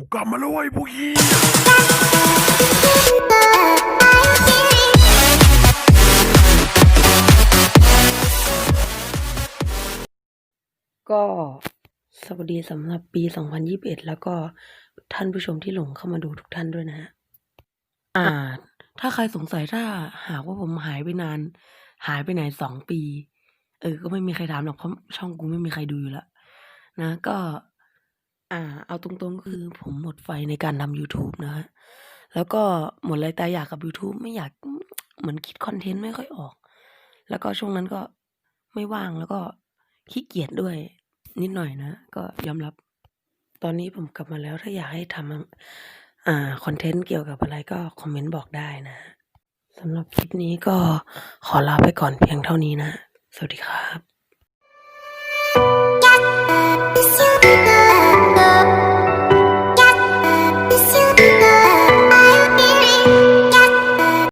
กูกลับมาแล้วไอ้พวกเหี้ยก็สวัสดีสำหรับปี 2021 แล้วก็ท่านผู้ชมที่หลงเข้ามาดูทุกท่านด้วยนะฮะ อ่า ถ้าใครสงสัยถ้าหากว่าผมหายไปนาน หายไปไหนสองปี เออ ก็ไม่มีใครถามหรอกเพราะช่องกูไม่มีใครดูอยู่แล้วนะ ก็ อ่า เอาตรงๆก็คือผมหมดไฟในการทำ YouTube นะฮะ แล้วก็หมดแรงตายอยากกับ YouTube ไม่อยากเหมือนคิดคอนเทนต์ไม่ค่อยออก แล้วก็ช่วงนั้นก็ไม่ว่างแล้วก็ขี้เกียจด้วยนิดหน่อยนะ ก็ยอมรับ ตอนนี้ผมกลับมาแล้วถ้าอยากให้ทำอ่าคอนเทนต์เกี่ยวกับอะไรก็คอมเมนต์บอกได้นะสำหรับคลิปนี้ก็ขอลาไปก่อนเพียงเท่านี้นะ สวัสดีครับ